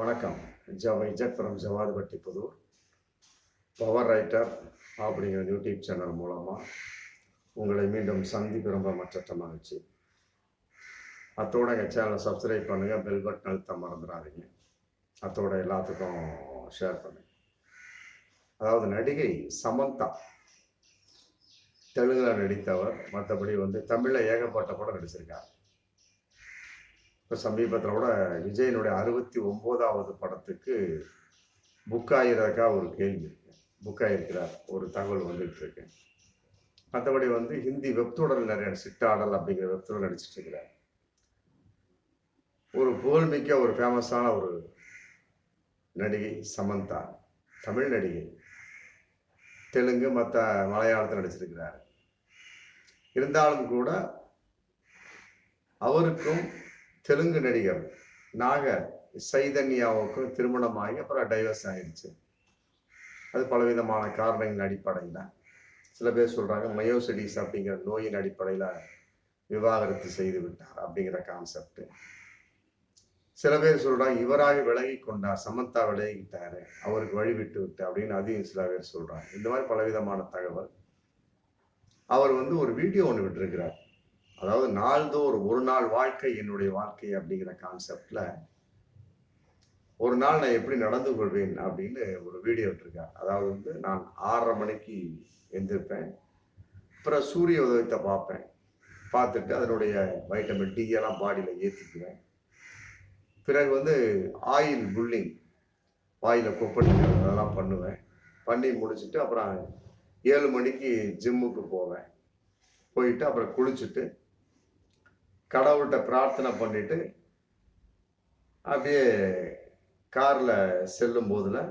வணக்கம். ஜவை இஜத் from Javathipatti Puthur. Power writer அப்படிங்கிற யூடியூப் சேனல் மூலமாக உங்களை மீண்டும் சந்திப்பு ரொம்ப மற்ற மகிழ்ச்சி. அத்தோட எங்கள் சேனலை சப்ஸ்கிரைப் பண்ணுங்கள் பெல் பட்டன் அழுத்த மறந்துடாதீங்க. அத்தோட எல்லாத்துக்கும் ஷேர் பண்ணுங்க. அதாவது நடிகை சமந்தா தெலுங்கில் நடித்தவர். மற்றபடி வந்து தமிழில் ஏகப்பட்ட படம் நடிச்சிருக்கார். இப்போ சமீபத்தில் கூட விஜயனுடைய அறுபத்தி ஒம்போதாவது படத்துக்கு புக் ஆகிறதுக்கா ஒரு கேள்வி இருக்கு. புக் ஆகிருக்கிறார் ஒரு தகவல் வந்துட்டு இருக்கு. மற்றபடி வந்து ஹிந்தி வெப்தொடரில் நிறைய சிட்டாடல் அப்படிங்கிற வெப்தொடர் நடிச்சிட்டு இருக்கிறார். ஒரு புகழ்மிக்க ஒரு ஃபேமஸான ஒரு நடிகை சமந்தா தமிழ் நடிகை. தெலுங்கு மற்ற மலையாளத்தில் நடிச்சிருக்கிறார். இருந்தாலும் கூட அவருக்கும் தெலுங்கு நடிகர் நாக சைதன்யாவுக்கும் திருமணமாகி அப்புறம் டைவர்ஸ் ஆயிடுச்சு. அது பலவிதமான காரணங்களின் அடிப்படையில் சில பேர் சொல்கிறாங்க மயோசிடிஸ் அப்படிங்கிற நோயின் அடிப்படையில் விவாகரத்து செய்து விட்டார் அப்படிங்கிற கான்செப்ட் சில பேர் சொல்கிறாங்க இவராக விலகி கொண்டார் சமந்தா விலகிட்டார் அவருக்கு வழி விட்டு அப்படின்னு அதையும் சில பேர் சொல்கிறாங்க இந்த மாதிரி பலவிதமான தகவல். அவர் வந்து ஒரு வீடியோ ஒன்று விட்டுருக்கிறார். அதாவது நாள்தோறும் ஒரு நாள் வாழ்க்கை என்னுடைய வாழ்க்கை அப்படிங்கிற கான்செப்ட்ல ஒரு நாள் நான் எப்படி நடந்து கொள்வேன் அப்படின்னு ஒரு வீடியோ விட்டுருக்கார் அதாவது வந்து நான் ஆறரை மணிக்கு எந்திருப்பேன். அப்புறம் சூரிய உதயத்தை பார்ப்பேன். பார்த்துட்டு அதனுடைய வைட்டமின் டி எல்லாம் பாடியில் ஏற்றிக்குவேன் பிறகு வந்து ஆயில் புல்லிங் வாயில் கொப்பளிக்கிறது அதெல்லாம் பண்ணுவேன். பண்ணி முடிச்சுட்டு அப்புறம் ஏழு மணிக்கு ஜிம்முக்கு போவேன். போயிட்டு அப்புறம் குளிச்சுட்டு கடவுள்கிட்ட பிரார்த்தனை பண்ணிட்டு அப்படியே காரில் செல்லும் போதில்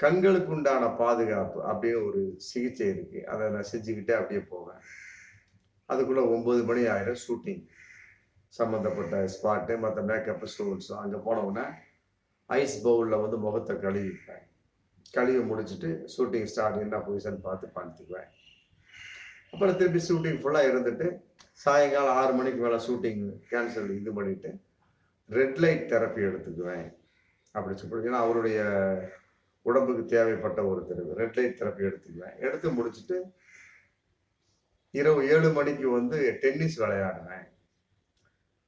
கண்களுக்கு உண்டான பாதுகாப்பு அப்படின்னு ஒரு சிகிச்சை இருக்கு. அதை நான் செஞ்சுக்கிட்டே அப்படியே போவேன். அதுக்குள்ளே ஒம்பது மணி ஆயிரம் ஷூட்டிங். சம்மந்தப்பட்ட ஸ்பாட்டு மற்ற மேக்கப் ஸ்டூல்ஸ் அங்கே போனவுடனே ஐஸ் பவுலில் வந்து முகத்தை கழுவிப்பேன். கழுவி முடிச்சுட்டு ஷூட்டிங் ஸ்டார்ட் என்ன பொசிஷன் பார்த்து பார்த்துக்குவேன் அப்புறம் திருப்பி ஷூட்டிங் ஃபுல்லாக இருந்துட்டு சாயங்காலம் ஆறு மணிக்கு மேலே ஷூட்டிங் கேன்சல் இது பண்ணிவிட்டு ரெட் லைட் தெரப்பி எடுத்துக்குவேன். அப்படி சொல்லி ஏன்னா அவருடைய உடம்புக்கு தேவைப்பட்ட ஒரு தெரப்பி ரெட் லைட் தெரப்பி எடுத்துக்குவேன். எடுத்து முடிச்சுட்டு இரவு ஏழு மணிக்கு வந்து டென்னிஸ் விளையாடுவேன்.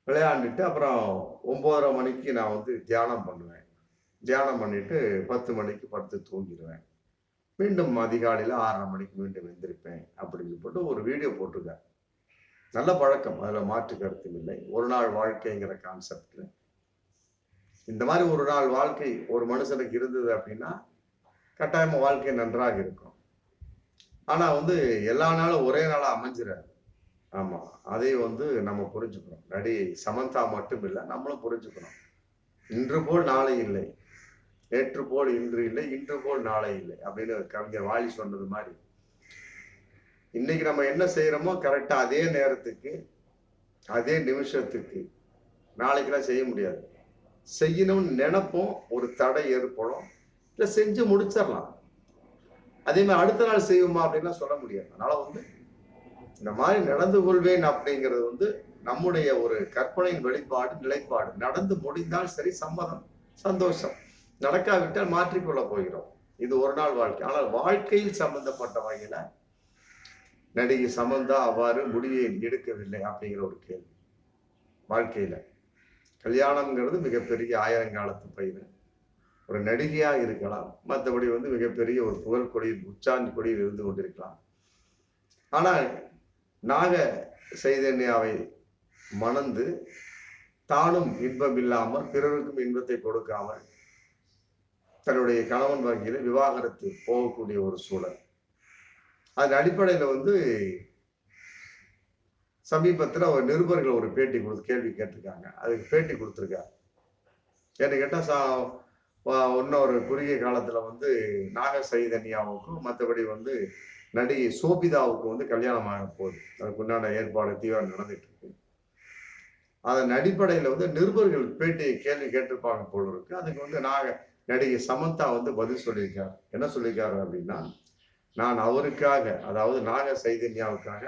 விளையாண்டுட்டு அப்புறம் ஒம்போதரை மணிக்கு நான் வந்து தியானம் பண்ணுவேன். தியானம் பண்ணிட்டு பத்து மணிக்கு படுத்து தூங்கிடுவேன். மீண்டும் அதிகாலையில் ஆறரை மணிக்கு மீண்டும் எந்திரிப்பேன் அப்படின்னு போட்டு ஒரு வீடியோ போட்டிருக்கேன் நல்ல பழக்கம். அதில் மாற்று கருத்து இல்லை. ஒரு நாள் வாழ்க்கைங்கிற கான்செப்டில் இந்த மாதிரி ஒரு நாள் வாழ்க்கை ஒரு மனுஷனுக்கு இருந்தது அப்படின்னா கட்டாயமாக வாழ்க்கை நன்றாக இருக்கும். ஆனால் வந்து எல்லா நாளும் ஒரே நாளாக அமைஞ்சிடாது ஆமாம் அதை வந்து நம்ம புரிஞ்சுக்கணும். நடி சமந்தா மட்டும் இல்லை நம்மளும் புரிஞ்சுக்கணும். இன்று போல் நாளை இல்லை. நேற்று போல் இன்று இல்லை இன்று போல் நாளை இல்லை. அப்படின்னு கவிஞர் வாலி சொன்னது மாதிரி. இன்னைக்கு நம்ம என்ன செய்யறோமோ கரெக்டா அதே நேரத்துக்கு அதே நிமிஷத்துக்கு நாளைக்கெல்லாம் செய்ய முடியாது. செய்யணும்னு நினைப்போம் ஒரு தடை ஏற்படும். இல்லை செஞ்சு முடிச்சிடலாம். அதே மாதிரி அடுத்த நாள் செய்வோமா அப்படின்லாம் சொல்ல முடியாது. அதனால வந்து இந்த மாதிரி நடந்து கொள்வேன் அப்படிங்கிறது வந்து நம்முடைய ஒரு கற்பனையின் வெளிப்பாடு நிலைப்பாடு. நடந்து முடிந்தால் சரி சம்மதம் சந்தோஷம். நடக்காவிட்டால் மாற்றிக்கொள்ள போகிறோம். இது ஒரு நாள் வாழ்க்கை. ஆனால் வாழ்க்கையில் சம்பந்தப்பட்ட வகையில நடிகை சமந்தா அவ்வாறு முடிவை எடுக்கவில்லை அப்படிங்கிற ஒரு கேள்வி. வாழ்க்கையில கல்யாணம்ங்கிறது மிகப்பெரிய ஆயிரங்காலத்து பயிர் ஒரு நடிகையாக இருக்கலாம் மற்றபடி வந்து மிகப்பெரிய ஒரு புகழ் கொடியில் உச்சான் கொடியில் இருந்து கொண்டிருக்கலாம். ஆனால் நாக சைதன்யாவை மணந்து தானும் இன்பம் இல்லாமல் பிறருக்கும் இன்பத்தை கொடுக்காமல் தன்னுடைய கணவன் வகையில் விவாகரத்து போகக்கூடிய ஒரு சூழல். அதன் அடிப்படையில் வந்து சமீபத்தில் ஒரு நிருபர்கள் ஒரு பேட்டி கொடுத்து கேள்வி கேட்டிருக்காங்க. அதுக்கு பேட்டி கொடுத்துருக்காரு. என்ன கேட்டால் சா இன்னொரு குறுகிய காலத்தில் வந்து நாக சைதன்யாவுக்கும் மற்றபடி வந்து நடிகை சோபிதாவுக்கும் வந்து கல்யாணம் ஆக போகுது. அதுக்கு உண்டான ஏற்பாடு தீவிரம் நடந்துட்டு இருக்கு. அதன் அடிப்படையில் வந்து நிருபர்கள் பேட்டி கேள்வி கேட்டிருப்பாங்க போல இருக்கு. அதுக்கு வந்து நாக நடிகை சமந்தா வந்து பதில் சொல்லியிருக்காரு. என்ன சொல்லியிருக்காரு அப்படின்னா நான் அவருக்காக அதாவது நாக சைதன்யாவுக்காக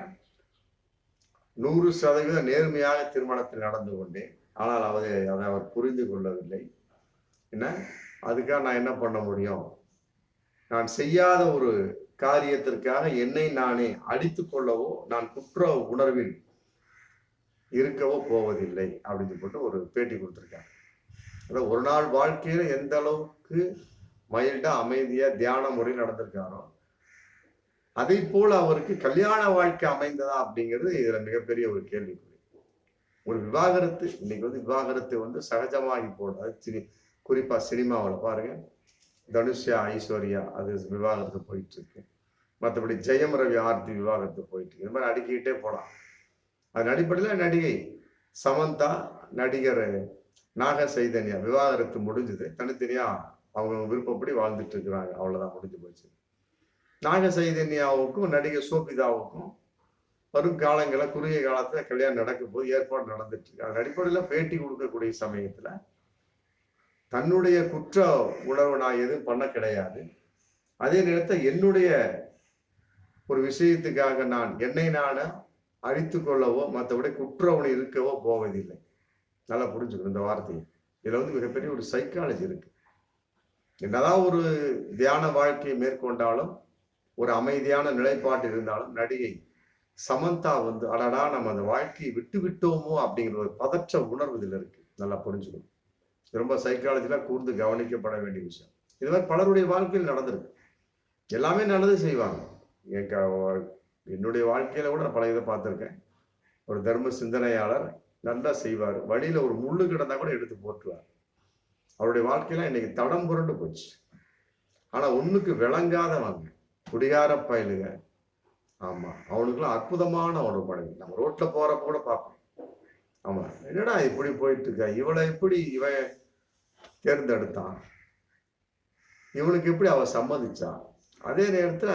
நூறு சதவீதம் நேர்மையாக திருமணத்தில் நடந்து கொண்டேன். ஆனால் அவர் அதை அவர் புரிந்து கொள்ளவில்லை. என்ன? அதுக்காக நான் என்ன பண்ண முடியும்? நான் செய்யாத ஒரு காரியத்திற்காக என்னை நானே அடித்து கொள்ளவோ நான் குற்ற உணர்வில் இருக்கவோ போவதில்லை அப்படின்னு போட்டு ஒரு பேட்டி கொடுத்துருக்காங்க அதாவது ஒரு நாள் வாழ்க்கையில எந்த அளவுக்கு மைல்டா அமைதியா தியான முறை நடந்திருக்காரோ அதை போல அவருக்கு கல்யாண வாழ்க்கை அமைந்ததா அப்படிங்கிறது இதுல மிகப்பெரிய ஒரு கேள்விக்குறி. ஒரு விவாகரத்து இன்னைக்கு வந்து விவாகரத்து வந்து சகஜமாகி போடுது சினி குறிப்பா சினிமாவில் பாருங்க. தனுஷ்யா ஐஸ்வர்யா அது விவாகரத்து போயிட்டு இருக்கு. மற்றபடி ஜெயம் ரவி ஆர்த்தி விவாகரத்து போயிட்டு இருக்கு. இந்த மாதிரி அடுக்கிக்கிட்டே போகலாம் அதன் அடிப்படையில் நடிகை சமந்தா நடிகர் நாக சைதன்யா விவாகரத்து முடிஞ்சது. தனித்தனியா அவங்க விருப்பப்படி வாழ்ந்துட்டு இருக்கிறாங்க. அவ்வளவுதான் முடிஞ்சு போச்சு. நாக சைதன்யாவுக்கும் நடிகை சோபிதாவுக்கும் வரும் காலங்களில் குறுகிய காலத்துல கல்யாணம் நடக்கும் போது ஏற்பாடு நடந்துட்டு இருக்கு அதன் அடிப்படையில் பேட்டி கொடுக்கக்கூடிய சமயத்துல தன்னுடைய குற்ற உணர்வு நான் எதுவும் பண்ண கிடையாது. அதே நேரத்தில் என்னுடைய ஒரு விஷயத்துக்காக நான் என்னை நான அழித்து கொள்ளவோ மற்றபடி குற்றவன் இருக்கவோ போவதில்லை. நல்லா புரிஞ்சுக்கணும் இந்த வார்த்தையை. இதுல வந்து மிகப்பெரிய ஒரு சைக்காலஜி இருக்கு. என்னதான் ஒரு தியான வாழ்க்கையை மேற்கொண்டாலும் ஒரு அமைதியான நிலைப்பாடு இருந்தாலும் நடிகை சமந்தா வந்து அடடா நம்ம அந்த வாழ்க்கையை விட்டு விட்டோமோ அப்படிங்கிற ஒரு பதற்ற உணர்வு இதில் இருக்கு. நல்லா புரிஞ்சுக்கணும். ரொம்ப சைக்காலஜிலாம் கூர்ந்து கவனிக்கப்பட வேண்டிய விஷயம். இது மாதிரி பலருடைய வாழ்க்கையில் நடந்திருக்கு. எல்லாமே நல்லது செய்வாங்க. என் க- என்னுடைய வாழ்க்கையில கூட நான் பல இதை பார்த்துருக்கேன். ஒரு தர்ம சிந்தனையாளர் நல்லா செய்வார். வழியில ஒரு முள்ளு கிடந்தா கூட எடுத்து போட்டுருவார். அவருடைய வாழ்க்கையில இன்னைக்கு தடம் புரண்டு போச்சு. ஆனா ஒண்ணுக்கு விளங்காதவங்க. குடிகார பயலுங்க. ஆமா அவனுக்குலாம் அற்புதமான ஒரு மனைவி நம்ம ரோட்ல போறப்ப கூட பார்ப்போம். ஆமா என்னடா இப்படி போயிட்டு இருக்க இவளை எப்படி இவன் தேர்ந்தெடுத்தான்? இவனுக்கு எப்படி அவ சம்மதிச்சான் அதே நேரத்துல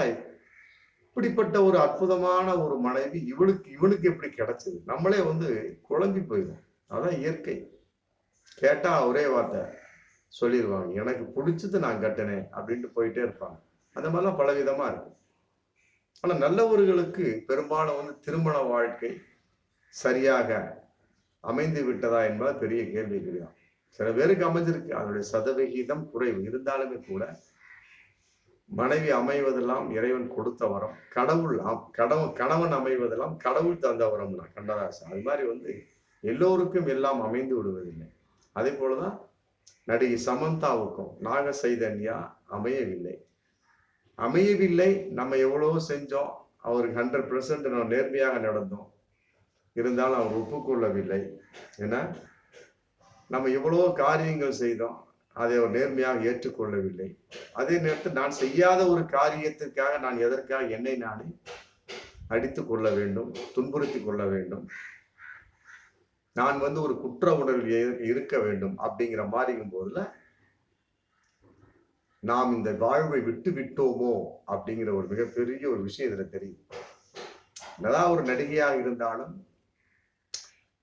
இப்படிப்பட்ட ஒரு அற்புதமான ஒரு மனைவி இவளுக்கு இவனுக்கு எப்படி கிடைச்சது? நம்மளே வந்து குழம்பி போயிடும் அதான் இயற்கை. கேட்டா ஒரே வார்த்தை சொல்லிடுவாங்க எனக்கு பிடிச்சது நான் கட்டினேன் அப்படின்ட்டு போயிட்டே இருப்பாங்க. அந்த மாதிரிலாம் பல விதமா இருக்கு. ஆனா நல்லவர்களுக்கு பெரும்பாலும் வந்து திருமண வாழ்க்கை சரியாக அமைந்து விட்டதா என்பது பெரிய கேள்விக்குறிதான் சில பேருக்கு அமைஞ்சிருக்கு அதனுடைய சதவிகிதம் குறைவு. இருந்தாலுமே கூட மனைவி அமைவதெல்லாம் இறைவன் கொடுத்த வரம் கடவுள் அம்- கடவுள் கணவன் அமைவதெல்லாம் கடவுள் தந்த வரம் தான் கண்ணதாசன் அது மாதிரி வந்து எல்லோருக்கும் எல்லாம் அமைந்து விடுவதில்லை. அதே போலதான் நடிகை சமந்தாவுக்கும் நாக சைதன்யா அமையவில்லை. அமையவில்லை. நம்ம எவ்வளவோ செஞ்சோம். அவருக்கு ஹண்ட்ரட் பெர்சன்ட் நம்ம நேர்மையாக நடந்தோம். இருந்தாலும் அவர் ஒப்புக்கொள்ளவில்லை. ஏன்னா நம்ம எவ்வளவோ காரியங்கள் செய்தோம். அதை அவர் நேர்மையாக ஏற்றுக்கொள்ளவில்லை. அதே நேரத்தில் நான் செய்யாத ஒரு காரியத்திற்காக நான் எதற்காக என்னை நானே அடித்து கொள்ள வேண்டும் துன்புறுத்தி கொள்ள வேண்டும். நான் வந்து ஒரு குற்ற உணர்வில் இரு- இருக்க வேண்டும் அப்படிங்கிற மாதிரிங்கும் போதுல நாம் இந்த வாழ்வை விட்டு விட்டோமோ அப்படிங்கிற ஒரு மிகப்பெரிய ஒரு விஷயம் இதுல தெரியுது என்னதான் ஒரு நடிகையாக இருந்தாலும்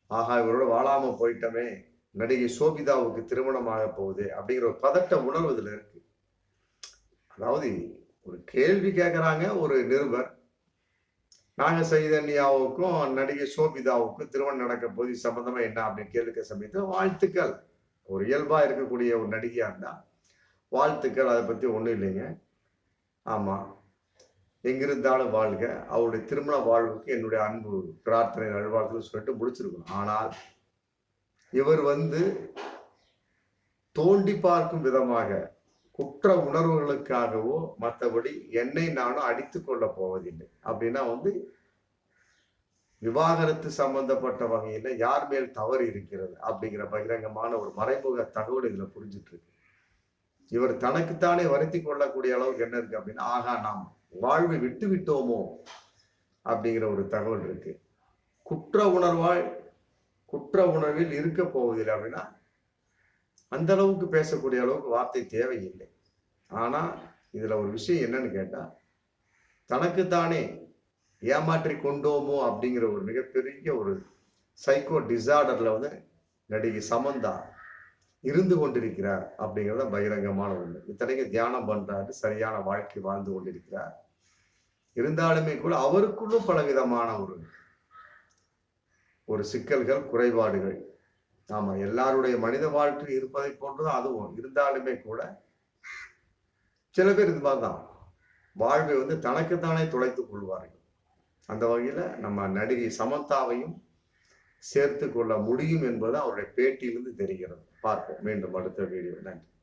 ஆஹா இவரோட வாழாம போயிட்டோமே நடிகை சோபிதாவுக்கு திருமணமாக போகுது அப்படிங்கிற ஒரு பதட்ட உணர்வு இதுல இருக்கு. அதாவது ஒரு கேள்வி கேட்கறாங்க ஒரு நிருபர். நாக சைதன்யாவுக்கும் நடிகை சோபிதாவுக்கும் திருமணம் நடக்க போது சம்பந்தமா என்ன அப்படின்னு கேட்க சமயத்தில் வாழ்த்துக்கள். ஒரு இயல்பா இருக்கக்கூடிய ஒரு நடிகையா இருந்தா வாழ்த்துக்கள் அதை பற்றி ஒன்றும் இல்லைங்க. ஆமாம் எங்கிருந்தாலும் வாழ்க. அவருடைய திருமண வாழ்வுக்கு என்னுடைய அன்பு பிரார்த்தனை நல்வாழ்த்துன்னு சொல்லிட்டு முடிச்சிருக்கோம். ஆனால் இவர் வந்து தோண்டி பார்க்கும் விதமாக குற்ற உணர்வுகளுக்காகவோ மற்றபடி என்னை நானும் அடித்து கொள்ள போவதில்லை. அப்படின்னா வந்து விவாகரத்து சம்பந்தப்பட்ட வகையில யார் மேல் தவறு இருக்கிறது அப்படிங்கிற பகிரங்கமான ஒரு மறைமுக தகவல் இதுல புரிஞ்சிட்டு இருக்கு. இவர் தனக்குத்தானே வருத்தி கொள்ளக்கூடிய அளவுக்கு என்ன இருக்கு அப்படின்னா ஆகா நாம் வாழ்வை விட்டு விட்டோமோ அப்படிங்கிற ஒரு தகவல் இருக்கு. குற்ற உணர்வால் குற்ற உணர்வில் இருக்க போவதில்லை அப்படின்னா அந்த அளவுக்கு பேசக்கூடிய அளவுக்கு வார்த்தை தேவையில்லை. ஆனா இதுல ஒரு விஷயம் என்னன்னு கேட்டா தனக்குத்தானே ஏமாற்றி கொண்டோமோ அப்படிங்கிற ஒரு மிகப்பெரிய ஒரு சைக்கோ டிசார்டர்ல வந்து நடிகை சமந்தா இருந்து கொண்டிருக்கிறார் அப்படிங்கிறத பகிரங்கமான ஒண்ணு இத்தனைக்கு தியானம் பண்றாரு சரியான வாழ்க்கை வாழ்ந்து கொண்டிருக்கிறார். இருந்தாலுமே கூட அவருக்குள்ளும் பலவிதமான ஒரு ஒரு சிக்கல்கள் குறைபாடுகள். ஆமா எல்லாருடைய மனித வாழ்க்கை இருப்பதை போன்றுதான் அதுவும். இருந்தாலுமே கூட சில பேர் இது மாதிரிதான் வாழ்வை வந்து தனக்குத்தானே துளைத்துக் கொள்வார்கள். அந்த வகையில நம்ம நடிகை சமந்தாவையும் சேர்த்து கொள்ள முடியும் என்பது அவருடைய பேட்டியிலிருந்து தெரிகிறது. பார்ப்போம். மீண்டும் அடுத்த வீடியோ நன்றி.